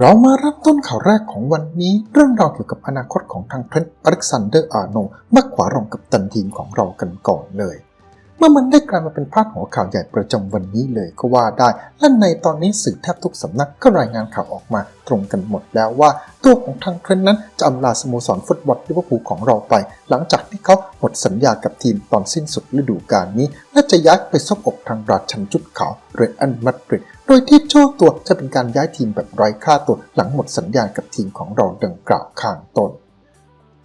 เรามาเริ่มต้นข่าวแรกของวันนี้ เรื่องราวเกี่ยวกับอนาคตของทางเทรนต์อเล็กซานเดอร์อาร์โนมักขวารองกับตันทีมของเรากันก่อนเลย เมื่อมันได้กลายมาเป็นพาดหัวข่าวใหญ่ประจำวันนี้เลยก็ว่าได้ และในตอนนี้สื่อแทบทุกสำนักก็รายงานข่าวออกมาตรงกันหมดแล้วว่า ตัวของทางเทรนนั้นจะอำลาสโมสรฟุตบอลลิเวอร์พูลของเราไป หลังจากที่เขาหมดสัญญากับทีมตอนสิ้นสุดฤดูกาลนี้ และจะย้ายไปซบอกทางราชันจุดขาวเรอัลมาดริดโดยที่โชคตัวจะเป็นการย้ายทีมแบบไร้ค่าตัวหลังหมดสัญญากับทีมของเราดังกล่าวข้างต้น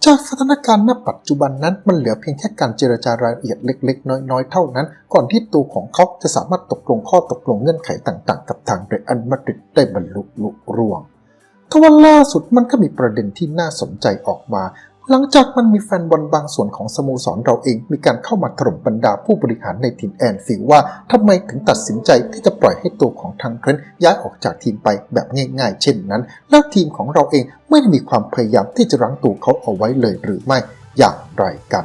จากสถานการณ์ณปัจจุบันนั้นมันเหลือเพียงแค่การเจรจารายละเอียดเล็ก ๆ น้อย ๆ เท่านั้น ก่อนที่ตัวของเขาจะสามารถตกลงข้อตกลงเงื่อนไขต่าง ๆ กับทางเรอันมาดริดได้บรรลุลุร่วงทว่าล่าสุดมันก็มีประเด็นที่น่าสนใจออกมา หลังจากมันมีแฟนบอลบางส่วนของสโมสรเราเองมีการเข้ามาถล่มบรรดาผู้บริหารในทีมแอนฟิลว่าทำไมถึงตัดสินใจที่จะปล่อยให้ตัวของทางเทรนต์ย้ายออกจากทีมไปแบบง่ายๆ เช่นนั้น แล้วทีมของเราเองไม่ได้มีความพยายามที่จะรั้งตัวเขาเอาไว้เลยหรือไม่อย่างไรกัน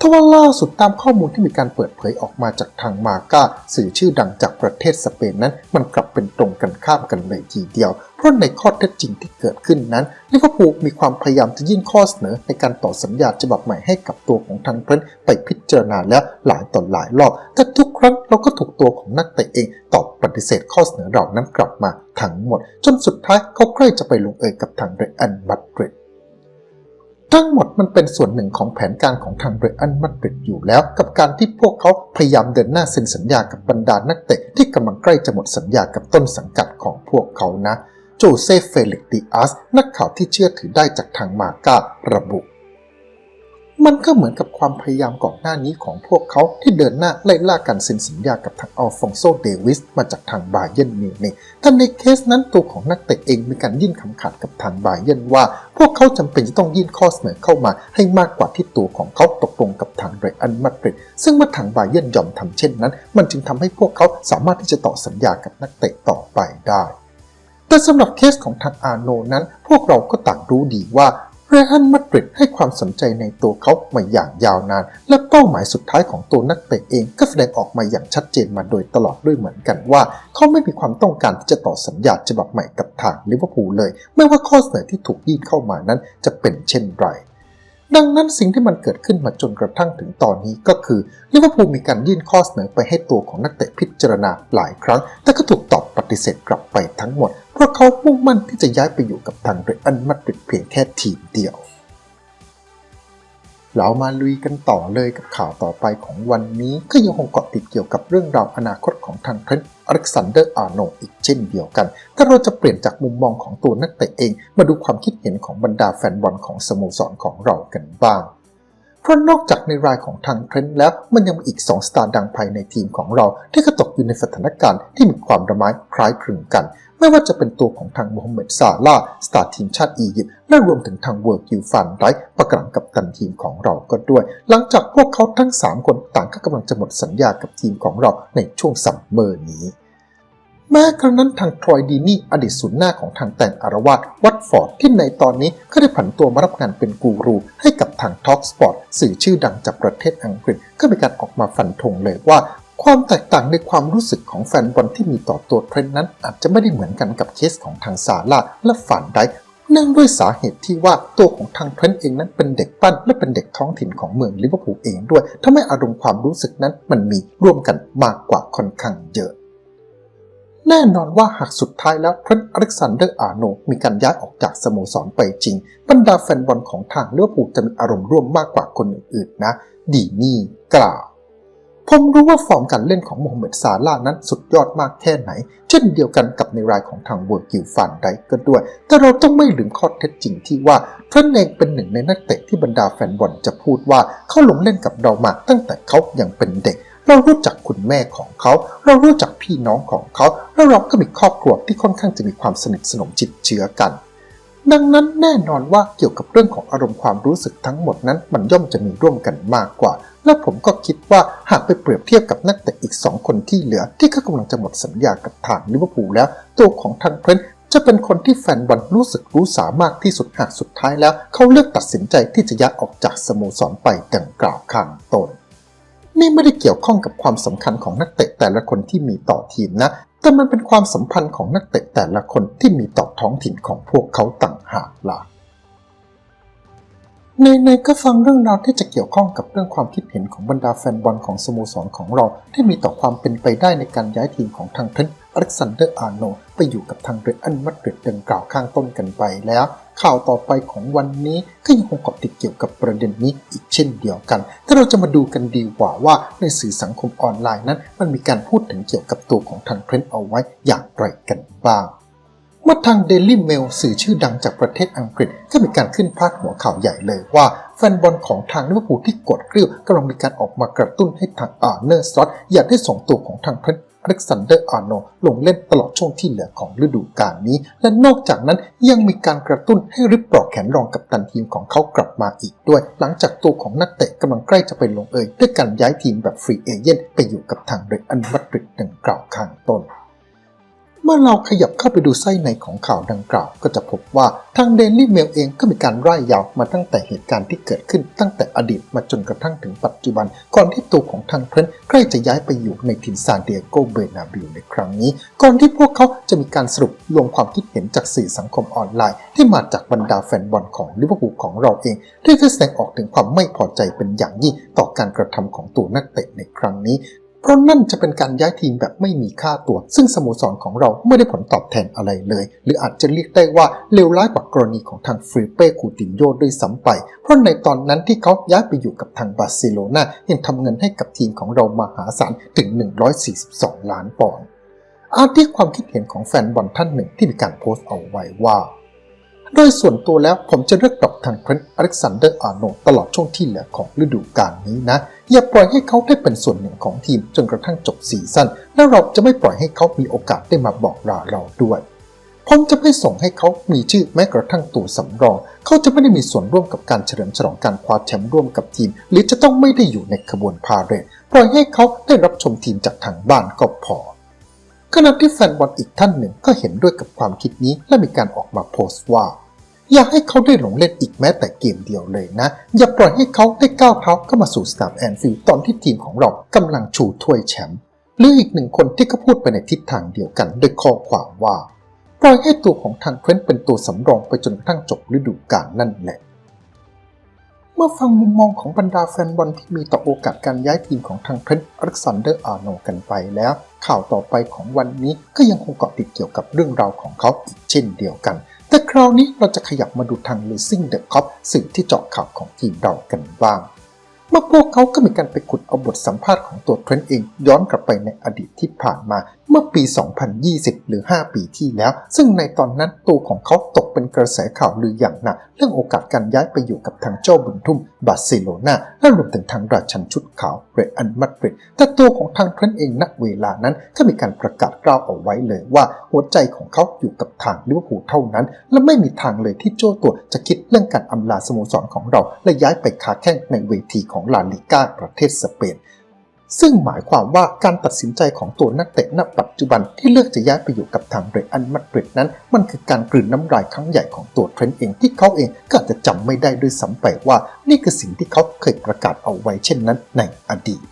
ทว่าล่าสุดตามข้อมูลที่มีการเปิดเผยออกมาจากทางมาก้าสื่อชื่อดังจากประเทศสเปนนั้น มันกลับเป็นตรงกันข้ามกันเลยทีเดียว เพราะในข้อเท็จจริงที่เกิดขึ้นนั้นลิเวอร์พูลมีความพยายามจะยื่นข้อเสนอในการต่อสัญญาฉบับใหม่ให้กับตัวของทางเทรนไปพิจารณาแล้วหลายต่อหลายรอบ แต่ทุกครั้งเราก็ถูกตัวของนักเตะเองตอบปฏิเสธข้อเสนอเหล่านั้นกลับมาทั้งหมด จนสุดท้ายเขาใกล้จะไปลงเอยกับทางเรอัลมาดริด ทั้งหมดมันเป็นส่วนหนึ่งของแผนการของทางเรอันมาดริดอยู่แล้ว กับการที่พวกเขาพยายามเดินหน้าเซ็นสัญญากับบรรดานักเตะที่กำลังใกล้จะหมดสัญญากับต้นสังกัดของพวกเขานะ โจเซฟเฟลิกติอัสนักข่าวที่เชื่อถือได้จากทางมาการะบุ มันก็เหมือนกับความพยายามก่อนหน้านี้ของพวกเขาที่เดินหน้าไล่ล่าการเซ็นสัญญากับทางอัลฟองโซเดวิสมาจากทางบาเยนมิวนิกแต่ในเคสนั้นตัวของนักเตะเองมีการยื่นคำขาดกับทางบาเยนว่า พวกเขาจำเป็นจะต้องยื่นข้อเสนอเข้ามาให้มากกว่าที่ตัวของเขาตกลงกับทางเรอัลมาดริดซึ่งเมื่อทางบาเยนยอมทำเช่นนั้น มันจึงทำให้พวกเขาสามารถที่จะต่อสัญญากับนักเตะต่อไปได้แต่สำหรับเคสของทางอาโนนั้น พวกเราก็ต่างรู้ดีว่า เรอัลมาดริดให้ความสนใจในตัวเขามาอย่างยาวนาน และเป้าหมายสุดท้ายของตัวนักเตะเองก็แสดงออกมาอย่างชัดเจนมาโดยตลอดด้วยเหมือนกันว่า เขาไม่มีความต้องการที่จะต่อสัญญาฉบับใหม่กับทางลิเวอร์พูลเลย ไม่ว่าข้อเสนอที่ถูกยื่นเข้ามานั้นจะเป็นเช่นไรดังนั้นสิ่งที่มันเกิดขึ้นมาจนกระทั่งถึงตอนนี้ก็คือลิเวอร์พูลมีการยื่นข้อเสนอไปให้ตัวของนักเตะพิจารณาหลายครั้ง แต่ก็ถูกตอบปฏิเสธกลับไปทั้งหมด เพราะเขามุ่งมั่นที่จะย้ายไปอยู่กับทางเรอัลมาดริดเพียงแค่ทีมเดียว เรามาลุยกันต่อเลยกับข่าวต่อไปของวันนี้ก็ยังคงเกาะติดเกี่ยวกับเรื่องราวอนาคตของทางเทรนต์อเล็กซานเดอร์อาร์โนอีกเช่นเดียวกันแต่เราจะเปลี่ยนจากมุมมองของตัวนักเตะเอง มาดูความคิดเห็นของบรรดาแฟนบอลของสโมสรของเรากันบ้าง ราะนอกจากในรายของทางเทรนต์แล้ว มันยังมีอีก 2 สตาร์ดังภายในทีมของเรา ที่ก็ตกอยู่ในสถานการณ์ที่มีความระไม้คล้ายคลึงกัน ไม่ว่าจะเป็นตัวของทางโมฮัมเหม็ดซาลาสตาร์ทีมชาติอียิปต์และรวมถึงทางเวิร์กิลฟันไรท์ประกาศกับตันทีมของเราก็ด้วย หลังจากพวกเขาทั้ง 3 คนต่างก็กำลังจะหมดสัญญากับทีมของเราในช่วงซัมเมอร์นี้ แม้กระนั้นทางทรอยดีนี่ อดีตศูนย์หน้าของทางแต่งอารวาสวัตฟอร์ดที่ในตอนนี้ก็ได้ผันตัวมารับงานเป็นกูรู ให้กับทาง Talk Sport สื่อชื่อดังจากประเทศอังกฤษ ก็มีการออกมาฟันธงเลยว่าความแตกต่างในความรู้สึกของแฟนบอลที่มีต่อตัวเทรนด์นั้น อาจจะไม่ได้เหมือนกันกับเคสของทางซาร่าและฟานไดค์เนื่องด้วยสาเหตุที่ว่าตัวของทางเทรนด์เองนั้นเป็นเด็กปั้นและเป็นเด็กท้องถิ่นของเมืองลิเวอร์พูลเองด้วยทำให้อารมณ์ความรู้สึกนั้นมันมีร่วมกันมากกว่าค่อนข้างเยอะ แน่นอนว่าหากสุดท้ายแล้วเทรนต์อเล็กซานเดอร์อาร์โนมีการย้ายออกจากสโมสรไปจริง บรรดาแฟนบอลของทางเลิเวอร์พูลจะมีอารมณ์ร่วมมากกว่าคนอื่นๆนะ ดีนี่กล่าวผมรู้ว่าฟอร์มการเล่นของโมฮัมเหม็ดซาลาห์นั้นสุดยอดมากแค่ไหน เช่นเดียวกันกับในรายของทางเวอร์กิลฟันไดก็ด้วย แต่เราต้องไม่ลืมข้อเท็จจริงที่ว่าเทรนต์เองเป็นหนึ่งในนักเตะที่บรรดาแฟนบอลจะพูดว่าเขาลงเล่นกับเรามาตั้งแต่เขายังเป็นเด็ก เรารู้จักคุณแม่ของเขา เรารู้จักพี่น้องของเขา และเราก็มีครอบครัวที่ค่อนข้างจะมีความสนิทสนมจิตเชื้อกัน ดังนั้นแน่นอนว่าเกี่ยวกับเรื่องของอารมณ์ความรู้สึกทั้งหมดนั้น มันย่อมจะมีร่วมกันมากกว่า และผมก็คิดว่าหากไปเปรียบเทียบกับนักเตะอีก 2 คนที่เหลือ ที่เขากำลังจะหมดสัญญากับทางลิเวอร์พูลแล้ว ตัวของทางเทรนจะเป็นคนที่แฟนบอลรู้สึกรู้สามากที่สุดหากสุดท้ายแล้ว เขาเลือกตัดสินใจที่จะย้ายออกจากสโมสรไปดังกล่าวข้างต้น นี่ไม่ได้เกี่ยวข้องกับความสำคัญของนักเตะแต่ละคนที่มีต่อทีมนะ แต่มันเป็นความสัมพันธ์ของนักเตะแต่ละคนที่มีต่อท้องถิ่นของพวกเขาต่างหากล่ะในๆก็ฟังเรื่องราวที่จะเกี่ยวข้องกับเรื่องความคิดเห็นของบรรดาแฟนบอลของสโมสรของเราที่มีต่อความเป็นไปได้ในการย้ายทีมของทางเทน อเล็กซานเดอร์อาร์โนไปอยู่กับทางเรอัลมาดริดดังกล่าวข้างต้นกันไปแล้ว ข่าวต่อไปของวันนี้ก็ยังคงเกาะติดเกี่ยวกับประเด็นนี้อีกเช่นเดียวกัน ถ้าเราจะมาดูกันดีกว่าว่าในสื่อสังคมออนไลน์นั้น มันมีการพูดถึงเกี่ยวกับตัวของทางเทรนต์เอาไว้อย่างไรกันบ้างเมื่อทาง Daily Mail สื่อชื่อดังจากประเทศอังกฤษก็มีการขึ้นพาดหัวข่าวใหญ่เลยว่าแฟนบอลของทางลิเวอร์พูลที่กดกริ้วกำลังมีการออกมากระตุ้นให้ทางอาร์เนอร์สล็อตอยากได้ส่งตัวของทางเทรนต์ เล็กซานเดอร์อาร์โนลด์ลงเล่นตลอดช่วงที่เหลือของฤดูกาลนี้ และนอกจากนั้นยังมีการกระตุ้นให้ริบปลอกแขนรองกับตันทีมของเขากลับมาอีกด้วย หลังจากตัวของนักเตะกำลังใกล้จะไปลงเอยด้วยการย้ายทีมแบบฟรีเอเจนต์ไปอยู่กับทางเรอัลมาดริดดังกล่าวข้างต้น เมื่อเราขยับเข้าไปดูไส้ในของข่าวดังกล่าว ก็จะพบว่าทางเดลี่เมลเองก็มีการร่ายยาวมาตั้งแต่เหตุการณ์ที่เกิดขึ้นตั้งแต่อดีตมาจนกระทั่งถึงปัจจุบัน ก่อนที่ตัวของทางเทรนต์ใกล้จะย้ายไปอยู่ในถิ่นซานดิเอโกเบนาบิลในครั้งนี้ ก่อนที่พวกเขาจะมีการสรุปรวมความคิดเห็นจากสื่อสังคมออนไลน์ ที่มาจากบรรดาแฟนบอลของลิเวอร์พูลของเราเองที่แสดงออกถึงความไม่พอใจเป็นอย่างยิ่งต่อการกระทำของตัวนักเตะในครั้งนี้ ราะนั่นจะเป็นการย้ายทีมแบบไม่มีค่าตัว ซึ่งสโมสรของเราไม่ได้ผลตอบแทนอะไรเลย หรืออาจจะเรียกได้ว่าเลวร้ายกว่ากรณีของทางฟริเป้คูตินโยด้วยซ้ำไป เพราะในตอนนั้นที่เขาย้ายไปอยู่กับทางบาร์เซโลนายังทำเงินให้กับทีมของเรามหาศาลถึง 142 ล้านปอนด์อาทิความคิดเห็นของแฟนบอลท่านหนึ่งที่มีการโพสต์เอาไว้ว่า โดยส่วนตัวแล้วผมจะเลือกดอกทางเทรนต์อเล็กซานเดอร์อาร์โนลด์ตลอดช่วงที่เหลือของฤดูกาลนี้นะ อย่าปล่อยให้เขาได้เป็นส่วนหนึ่งของทีมจนกระทั่งจบซีซั่นและเราจะไม่ปล่อยให้เขามีโอกาสได้มาบอกลาเราด้วยผมจะไม่ส่งให้เขามีชื่อแม้กระทั่งตัวสำรอง เขาจะไม่ได้มีส่วนร่วมกับการเฉลิมฉลองการคว้าแชมป์ร่วมกับทีม หรือจะต้องไม่ได้อยู่ในขบวนพาเหรดปล่อยให้เขาได้รับชมทีมจากทางบ้านก็พอ ขณะที่แฟนบอลอีกท่านหนึ่งก็เห็นด้วยกับความคิดนี้และมีการออกมาโพสต์ว่า อยากให้เขาได้ลงเล่นอีกแม้แต่เกมเดียวเลยนะ อย่าปล่อยให้เขาได้ก้าวเท้าเข้ามาสู่สนามแอนฟิลด์ตอนที่ทีมของเรากำลังชูถ้วยแชมป์หรืออีกหนึ่งคนที่ก็พูดไปในทิศทางเดียวกันด้วยข้อความว่าปล่อยให้ตัวของทางเทรนเป็นตัวสำรองไปจนกระทั่งจบฤดูกาลนั่นแหละ เมื่อฟังมุมมองของบรรดาแฟนบอลที่มีต่อโอกาสการย้ายทีมของทางเทรนอเล็กซานเดอร์อาร์โนกันไปแล้ว ข่าวต่อไปของวันนี้ก็ยังคงเกาะติดเกี่ยวกับเรื่องราวของเขาอีกเช่นเดียวกัน แต่คราวนี้เราจะขยับมาดูทาง Losing the Cup สื่อที่เจาะข่าวของทีมเรากันบ้างเมื่อพวกเขาก็มีการไปขุดเอาบทสัมภาษณ์ของตัวเทรนต์เองย้อนกลับไปในอดีตที่ผ่านมา เมื่อปี 2020 หรือ 5 ปีที่แล้ว ซึ่งในตอนนั้นตัวของเขาตกเป็นกระแสข่าวลืออย่างหนักเรื่องโอกาสการย้ายไปอยู่กับทางเจ้าบุญทุ่มบาร์เซโลนาและรวมถึงทางราชันชุดขาวเรอัลมาดริดแต่ตัวของทางเทรนต์เองณเวลานั้นก็มีการประกาศกล่าวเอาไว้เลยว่าหัวใจของเขาอยู่กับทางลิเวอร์พูลเท่านั้น และไม่มีทางเลยที่โจ้ตัวจะคิดเรื่องการอำลาสโมสรของเรา และย้ายไปค้าแข่งในเวทีของลาลิก้าประเทศสเปน ซึ่งหมายความว่าการตัดสินใจของตัวนักเตะณปัจจุบันที่เลือกจะย้ายไปอยู่กับทางเรอัลมาดริดนั้น มันคือการกลืนน้ำลายครั้งใหญ่ของตัวเทรนต์เองที่เขาเองก็อาจจะจำไม่ได้ด้วยซ้ำไปว่า นี่คือสิ่งที่เขาเคยประกาศเอาไว้เช่นนั้นในอดีต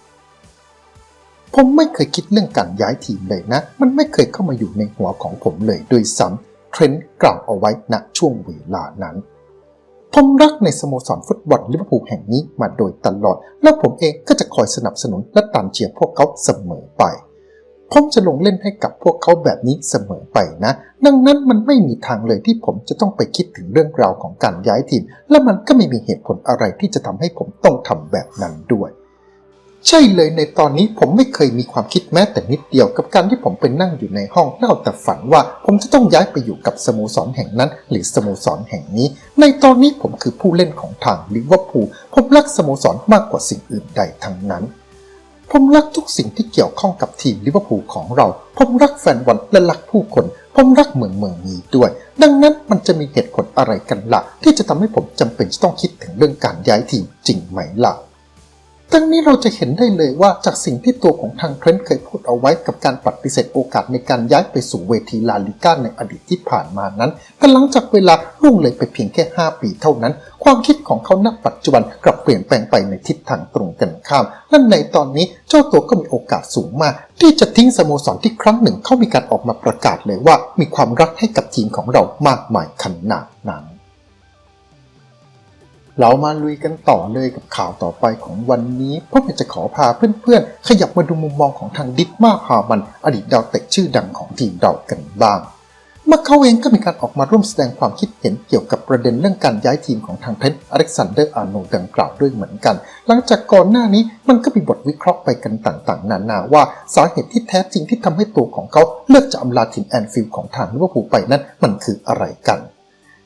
ผมไม่เคยคิดเรื่องการย้ายทีมเลยนะ มันไม่เคยเข้ามาอยู่ในหัวของผมเลยด้วยซ้ำเทรนต์กล่าวเอาไว้ณช่วงเวลานั้น ผมรักในสโมสรฟุตบอลลิเวอร์พูลแห่งนี้มาโดยตลอด และผมเองก็จะคอยสนับสนุนและตามเชียร์พวกเขาเสมอไป ผมจะลงเล่นให้กับพวกเขาแบบนี้เสมอไปนะ ดังนั้นมันไม่มีทางเลยที่ผมจะต้องไปคิดถึงเรื่องราวของการย้ายทีม และมันก็ไม่มีเหตุผลอะไรที่จะทำให้ผมต้องทำแบบนั้นด้วย ใช่เลยในตอนนี้ผมไม่เคยมีความคิดแม้แต่นิดเดียวกับการที่ผมไปนั่งอยู่ในห้องแล้วเอาแต่ฝันว่าผมจะต้องย้ายไปอยู่กับสโมสรแห่งนั้น หรือสโมสรแห่งนี้ ในตอนนี้ผมคือผู้เล่นของทางลิเวอร์พูลผมรักสโมสรมากกว่าสิ่งอื่นใดทั้งนั้น ผมรักทุกสิ่งที่เกี่ยวข้องกับทีมลิเวอร์พูลของเรา ผมรักแฟนบอลและรักผู้คน ผมรักเมืองเมืองนี้ด้วย ดังนั้นมันจะมีเหตุผลอะไรกันละ่ะ ที่จะทำให้ผมจำเป็นจะต้องคิดถึงเรื่องการย้ายทีมจริงไหมล่ะ ทั้งนี้เราจะเห็นได้เลยว่าจากสิ่งที่ตัวของทางเทรนต์เคยพูดเอาไว้กับการปฏิเสธโอกาสในการย้ายไปสู่เวทีลาลิก้าในอดีตที่ผ่านมานั้นแต่หลังจากเวลาล่วงเลยไปเพียงแค่ 5 ปีเท่านั้น ความคิดของเขาณปัจจุบันกลับเปลี่ยนแปลงไปในทิศทางตรงกันข้ามและในตอนนี้เจ้าตัวก็มีโอกาสสูงมาก ที่จะทิ้งสโมสรที่ครั้งหนึ่งเขามีการออกมาประกาศเลยว่า มีความรักให้กับทีมของเรามากมายขนาดนั้น เรามาลุยกันต่อเลยกับข่าวต่อไปของวันนี้เพราะมันจะขอพาเพื่อนๆ ขยับมาดูมุมมองของทางดิกมาฮามัน อดีตดาวเตะชื่อดังของทีมเรากันบ้างเมื่อเขาเองก็มีการออกมาร่วมแสดงความคิดเห็นเกี่ยวกับประเด็นเรื่องการย้ายทีมของทางเพนอเล็กซานเดอร์อาร์โนดังกล่าวด้วยเหมือนกัน หลังจากก่อนหน้านี้มันก็มีบทวิเคราะห์ไปกันต่างๆ นานาว่าสาเหตุที่แท้จริงที่ทำให้ตัวของเขาเลือกจะอำลาถิ่นแอนฟิลด์ของทางลิเวอร์พูลไปนั้นมันคืออะไรกัน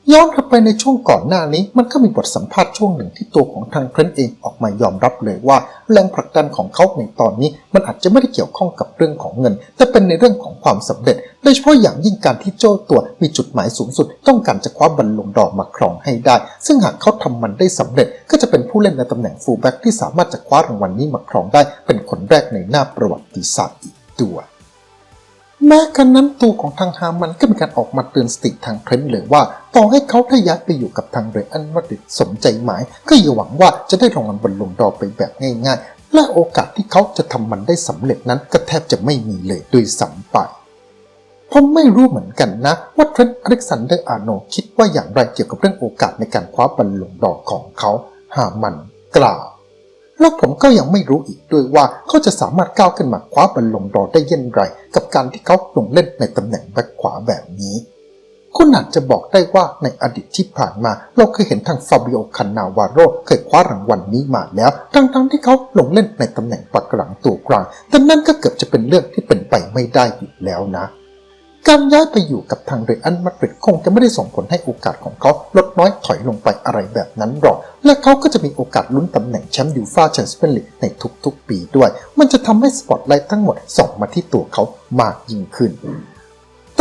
ย้อนกลับไปในช่วงก่อนหน้านี้มันก็มีบทสัมภาษณ์ช่วงหนึ่งที่ตัวของทางเทรนต์เองออกมายอมรับเลยว่า แรงผลักดันของเขาในตอนนี้ มันอาจจะไม่ได้เกี่ยวข้องกับเรื่องของเงิน แต่เป็นในเรื่องของความสำเร็จ โดยเฉพาะอย่างยิ่งการที่โจ้ตัวมีจุดหมายสูงสุด ต้องการจะคว้าบอลลงดอมาครองให้ได้ ซึ่งหากเขาทำมันได้สำเร็จ ก็จะเป็นผู้เล่นในตำแหน่งฟูลแบ็กที่สามารถจะคว้ารางวัลนี้มาครองได้ เป็นคนแรกในหน้าประวัติศาสตร์อีกด้วย แม้กันนั้นตัวของทางฮามันก็มีการออกมาเตือนสติทางเทรนด์เลยว่า ต่อให้เขาถ้าย้ายไปอยู่กับทางเรอัลมาดริดสมใจหมาย ก็อย่าหวังว่าจะได้รางวัลบอลลงดอไปแบบง่ายๆ และโอกาสที่เขาจะทำมันได้สำเร็จนั้นก็แทบจะไม่มีเลยโดยสัมไปผมไม่รู้เหมือนกันนะว่าเทรนต์อเล็กซานเดอร์อาโนคิดว่าอย่างไรเกี่ยวกับเรื่องโอกาสในการคว้าบอลลงดอของเขาหามันกล่าว แล้วผมก็ยังไม่รู้อีกด้วยว่าเขาจะสามารถก้าวขึ้นมาคว้าบอลลงดอได้เย่นไร กับการที่เขาลงเล่นในตำแหน่งแบ็คขวาแบบนี้คุณอาจจะบอกได้ว่าในอดีตที่ผ่านมา เราเคยเห็นทางฟาบิโอคันนาวาโรเคยคว้ารางวัลนี้มาแล้ว ทั้งๆที่เขาลงเล่นในตำแหน่งปักหลังตัวกลาง แต่นั่นก็เกือบจะเป็นเรื่องที่เป็นไปไม่ได้อยู่แล้วนะ การย้ายไปอยู่กับทางเรอัลมาดริดคงจะไม่ได้ส่งผลให้โอกาสของเขาลดน้อยถอยลงไปอะไรแบบนั้นหรอก และเขาก็จะมีโอกาสลุ้นตำแหน่งแชมป์ยูฟ่าแชมเปี้ยนลีกในทุกๆ ปีด้วย มันจะทำให้สปอตไลท์ทั้งหมดส่องมาที่ตัวเขามากยิ่งขึ้น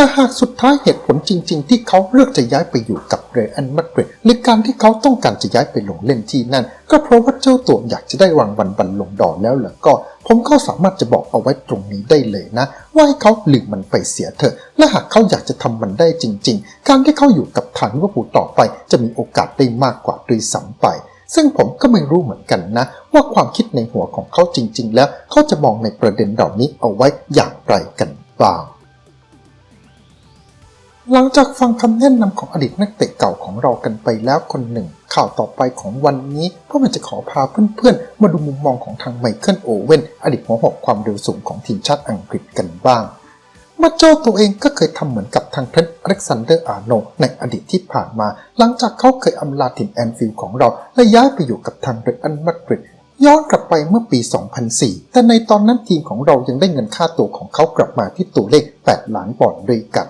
แต่หากสุดท้ายเหตุผลจริง ๆ ที่เขาเลือกจะย้ายไปอยู่กับเรอัลมาดริดหรือการที่เขาต้องการจะย้ายไปลงเล่นที่นั่น ก็เพราะว่าเจ้าตัวอยากจะได้รางวัลบอลลงดอแล้วเหรอก็ ผมก็สามารถจะบอกเอาไว้ตรงนี้ได้เลยนะ ว่าให้เขาลืมมันไปเสียเถอะ และหากเขาอยากจะทำมันได้จริง ๆ การที่เขาอยู่กับทางลิเวอร์พูลต่อไป จะมีโอกาสได้มากกว่าด้วยซ้ำไปซึ่งผมก็ไม่รู้เหมือนกันนะ ว่าความคิดในหัวของเขาจริง ๆ แล้วเขาจะมองในประเด็นเหล่านี้เอาไว้อย่างไรกันบ้าง หลังจากฟังคำแนะนำของอดีตนักเตะเก่าของเรากันไปแล้วคนหนึ่ง ข่าวต่อไปของวันนี้พราะมันจะขอพาเพื่อนๆ มาดูมุมมองของทางไมเคิลโอเว่นอดีตหัวหอกความเร็วสูงของทีมชาติอังกฤษกันบ้างมาโจตัวเองก็เคยทำเหมือนกับทางเทรนต์อเล็กซานเดอร์อาร์โนในอดีตที่ผ่านมา หลังจากเขาเคยอำลาถิ่นแอนฟิลด์ของเรา และย้ายไปอยู่กับทางเรอัลมาดริดย้อนกลับไปเมื่อปี 2004 แต่ในตอนนั้นทีมของเรายังได้เงินค่าตัวของเขากลับมาที่ตัวเลข 8 ล้านปอนด์ด้วยกัน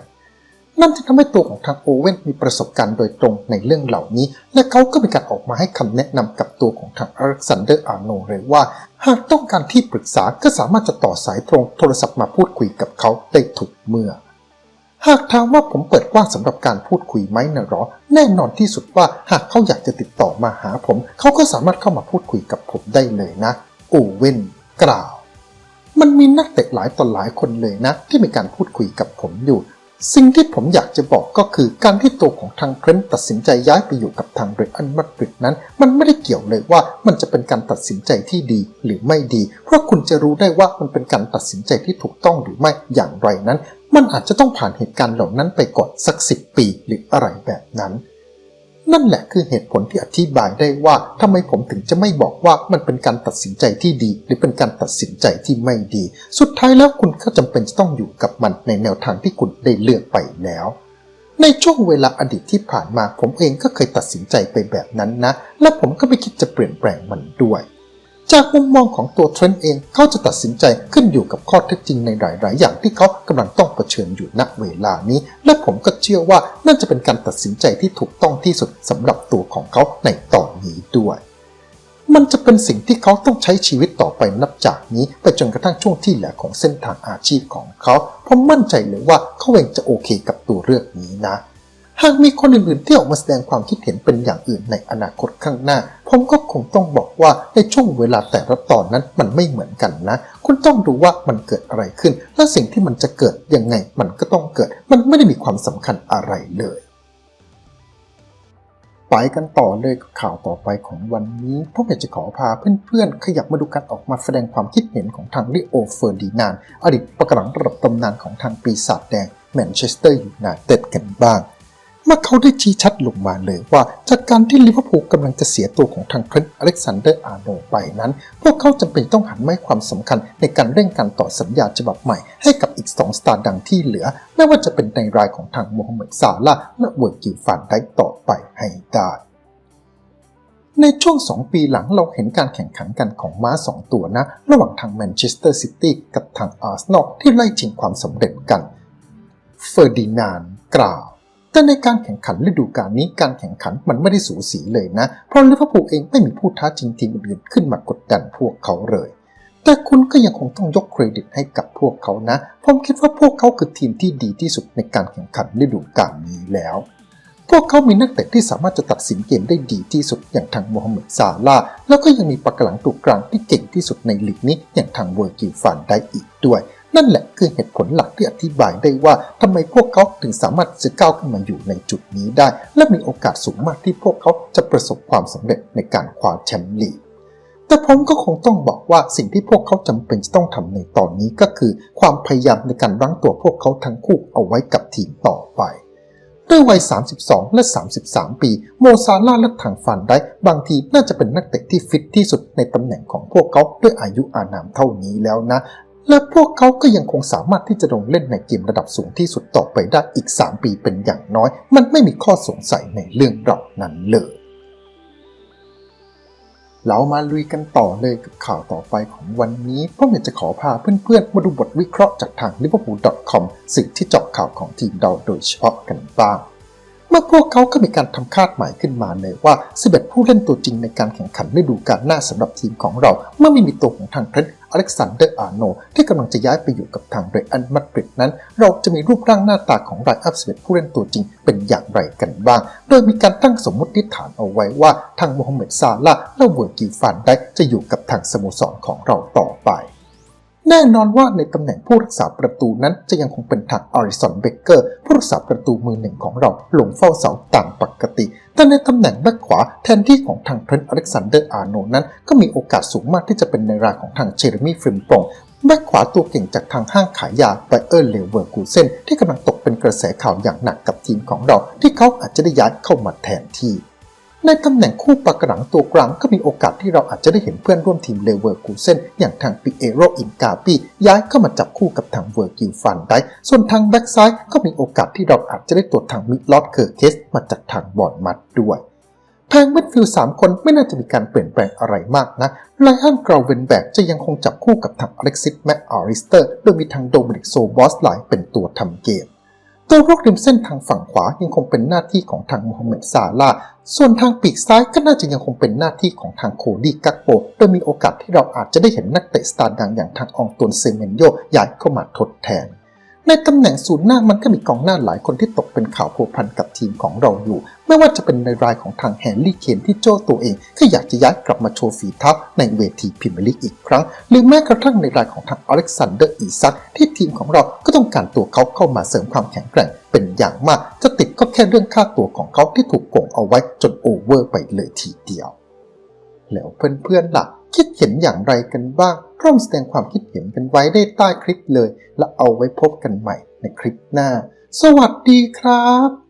นั่นจึงทำให้ตัวของทางโอเว่นมีประสบการณ์โดยตรงในเรื่องเหล่านี้ และเขาก็มีการออกมาให้คำแนะนำกับตัวของทางอเล็กซานเดอร์อาร์โนเลยว่า หากต้องการที่ปรึกษาก็สามารถจะต่อสายตรงโทรศัพท์มาพูดคุยกับเขาได้ทุกเมื่อ หากถามว่าผมเปิดกว้างสำหรับการพูดคุยไหมนะหรอ แน่นอนที่สุดว่าหากเขาอยากจะติดต่อมาหาผม เขาก็สามารถเข้ามาพูดคุยกับผมได้เลยนะ โอเว่นกล่าวมันมีนักเตะหลายต่อหลายคนเลยนะ ที่มีการพูดคุยกับผมอยู่ สิ่งที่ผมอยากจะบอกก็คือการที่ตัวของทางเทรนตัดสินใจย้ายไปอยู่กับทางเรอันมาดริดนั้น มันไม่ได้เกี่ยวเลยว่ามันจะเป็นการตัดสินใจที่ดีหรือไม่ดี เพราะคุณจะรู้ได้ว่ามันเป็นการตัดสินใจที่ถูกต้องหรือไม่อย่างไรนั้น มันอาจจะต้องผ่านเหตุการณ์เหล่านั้นไปก่อนสักสิปีหรืออะไรแบบนั้น นั่นแหละคือเหตุผลที่อธิบายได้ว่าทำไมผมถึงจะไม่บอกว่ามันเป็นการตัดสินใจที่ดี หรือเป็นการตัดสินใจที่ไม่ดี สุดท้ายแล้วคุณก็จำเป็นจะต้องอยู่กับมันในแนวทางที่คุณได้เลือกไปแล้วในช่วงเวลาอดีตที่ผ่านมาผมเองก็เคยตัดสินใจไปแบบนั้นนะ และผมก็ไม่คิดจะเปลี่ยนแปลงมันด้วย จากมุมมองของตัวเทรนต์เองเขาจะตัดสินใจขึ้นอยู่กับข้อเท็จจริงในหลาย ๆ อย่างที่เขากำลังต้องเผชิญอยู่ณเวลานี้ และผมก็เชื่อว่าน่าจะเป็นการตัดสินใจที่ถูกต้องที่สุดสำหรับตัวของเขาในตอนนี้ด้วย มันจะเป็นสิ่งที่เขาต้องใช้ชีวิตต่อไปนับจากนี้ไปจนกระทั่งช่วงที่เหลือของเส้นทางอาชีพของเขาผมมั่นใจเลยว่าเขาเองจะโอเคกับตัวเลือกนี้นะ หากมีคนอื่นๆที่ออกมาแสดงความคิดเห็นเป็นอย่างอื่นในอนาคตข้างหน้า ผมก็คงต้องบอกว่าในช่วงเวลาแต่ละตอนนั้นมันไม่เหมือนกันนะ คุณต้องดูว่ามันเกิดอะไรขึ้น และสิ่งที่มันจะเกิดยังไงมันก็ต้องเกิด มันไม่ได้มีความสำคัญอะไรเลยไปกันต่อเลยกับข่าวต่อไปของวันนี้ผมอยากจะขอพาเพื่อนๆ ขยับมาดูการออกมาแสดงความคิดเห็นของทางลิโอเฟอร์ดินานด์อดีตประกหลังระดับตำนานของทางปีศาจแดงแมนเชสเตอร์ยูไนเต็ดกันบ้าง มื่อเขาได้ชี้ชัดลงมาเลยว่า จากการที่ลิเวอร์พูลกำลังจะเสียตัวของทางเทรนต์อเล็กซานเดอร์อาร์โนไปนั้น พวกเขาจำเป็นต้องหันมาให้ความสำคัญในการเร่งการต่อสัญญาฉบับใหม่ให้กับอีก 2 สตาร์ดังที่เหลือ ไม่ว่าจะเป็นในรายของทางโมฮัมเหม็ดซาลาและเวอร์กิลฟานไดค์ต่อไปให้ได้ในช่วง 2 ปีหลังเราเห็นการแข่งขันกันของม้า 2 ตัวนะ ระหว่างทางแมนเชสเตอร์ซิตี้กับทางอาร์เซนอลที่ไล่ชิงความสำเร็จกัน เฟอร์ดินานด์กล่าว แต่ในการแข่งขันฤดูกาลนี้การแข่งขันมันไม่ได้สูสีเลยนะ เพราะลิเวอร์พูลเองไม่มีผู้ท้าชิงทีมอื่นขึ้นมากดดันพวกเขาเลย แต่คุณก็ยังคงต้องยกเครดิตให้กับพวกเขานะ ผมคิดว่าพวกเขาคือทีมที่ดีที่สุดในการแข่งขันฤดูกาลนี้แล้ว พวกเขามีนักเตะที่สามารถจะตัดสินเกมได้ดีที่สุดอย่างทางโมฮัมเหม็ดซาลาแล้วก็ยังมีปากหลังตัวกลางที่เก่งที่สุดในลีกนี้อย่างทางเวอร์กิลฟานได้อีกด้วย นั่นแหละคือเหตุผลหลักที่อธิบายได้ว่าทำไมพวกเขาถึงสามารถจะก้าวขึ้นมาอยู่ในจุดนี้ได้ และมีโอกาสสูงมากที่พวกเขาจะประสบความสำเร็จในการคว้าแชมป์ลีกแต่ผมก็คงต้องบอกว่าสิ่งที่พวกเขาจำเป็นจะต้องทำในตอนนี้ก็คือ ความพยายามในการรั้งตัวพวกเขาทั้งคู่เอาไว้กับทีมต่อไป ด้วยวัย 32 และ 33 ปี โมซาร่าและทางฟันได้บางทีน่าจะเป็นนักเตะที่ฟิตที่สุดในตำแหน่งของพวกเขาด้วยอายุอานามเท่านี้แล้วนะ และพวกเขาก็ยังคงสามารถที่จะลงเล่นในเกมระดับสูงที่สุดต่อไปได้อีก 3 ปีเป็นอย่างน้อย มันไม่มีข้อสงสัยในเรื่องเหล่านั้นเลย เรามาลุยกันต่อเลยกับข่าวต่อไปของวันนี้ผมอยากจะขอพาเพื่อนๆ มาดูบทวิเคราะห์จากทาง liverpool.com สื่อที่เจาะข่าวของทีมเราโดยเฉพาะกันบ้างเมื่อพวกเขาก็มีการทำคาดหมายขึ้นมาเลยว่า11ผู้เล่นตัวจริงในการแข่งขันฤดูกาลหน้าสำหรับทีมของเรา เมื่อไม่มีตัวของทางเทรนต์ อเล็กซานเดอร์อาร์โน ที่กำลังจะย้ายไปอยู่กับทางเรอัลมาดริดนั้น เราจะมีรูปร่างหน้าตาของรายอัพสเวตผู้เล่นตัวจริงเป็นอย่างไรกันบ้าง โดยมีการตั้งสมมติฐานเอาไว้ว่าทางโมฮัมเหม็ดซาลาและเวอร์กิฟานได้จะอยู่กับทางสโมสรของเราต่อไป แน่นอนว่าในตำแหน่งผู้รักษาประตูนั้นจะยังคงเป็นทางอาริสันเบเกอร์ ผู้รักษาประตูมือหนึ่งของเราหลงเฝ้าเสาต่ามปกติ แต่ในตำแหน่งแบ็คขวาแทนที่ของทางเทรนต์อเล็กซานเดอร์อาร์โนนั้น ก็มีโอกาสสูงมากที่จะเป็นในรายของทางเจเรมี่ฟริมปองแบ็คขวาตัวเก่งจากทางห้างขายยาไบเออร์เลเวอร์กูเซนที่กำลังตกเป็นกระแสข่าวอย่างหนักกับทีมของเรา ที่เขาอาจจะได้ย้ายเข้ามาแทนที่ ในตำแหน่งคู่ปากหลังตัวกลางก็มีโอกาสที่เราอาจจะได้เห็นเพื่อนร่วมทีมเลเวอร์กูเซนอย่างทางปิเอโรอินกาปีย้ายเข้ามาจับคู่กับทางเวอร์กิลฟันได้ ส่วนทางแบ็กซ้ายก็มีโอกาสที่เราอาจจะได้ตัวทางมิดลอดเคอร์เคสมาจากทางบอร์นมัดด้วยแพงมิดฟิลด์สามคนไม่น่าจะมีการเปลี่ยนแปลงอะไรมากนะไลอันกราวเวนแบกจะยังคงจับคู่กับทางอเล็กซิสแมคอาริสเตอร์โดยมีทางโดมินิกโซบอสไลเป็นตัวทำเกมตัวรุกริมเส้นทางฝั่งขวายังคงเป็นหน้าที่ของทางโมฮัมเหม็ดซาลา ส่วนทางปีกซ้ายก็น่าจะยังคงเป็นหน้าที่ของทางโคดี้กักโปโดยมีโอกาสที่เราอาจจะได้เห็นนักเตะสตาร์ดังอย่างทางอองตวนเซเมนโยย้ายเข้ามาทดแทน ในตำแหน่งศูนย์หน้ามันก็มีกองหน้าหลายคนที่ตกเป็นข่าวผัวพันกับ ทีมของเราอยู่ ไม่ว่าจะเป็นในรายของทางแฮร์รี่เคนที่โจ้ตัวเองก็อยากจะย้ายกลับมาโชว์ฝีเท้าในเวทีพรีเมียร์ลีกอีกครั้ง หรือแม้กระทั่งในรายของทางอเล็กซานเดอร์อีซักที่ทีมของเราก็ต้องการตัวเขาเข้ามาเสริมความแข็งแกร่งเป็นอย่างมาก จะติดก็แค่เรื่องค่าตัวของเขาที่ถูกโกงเอาไว้จนโอเวอร์ไปเลยทีเดียว แล้วเพื่อนๆล่ะคิดเห็นอย่างไรกันบ้างร่วมแสดงความคิดเห็นกันไว้ได้ใต้คลิปเลย และเอาไว้พบกันใหม่ในคลิปหน้า สวัสดีครับ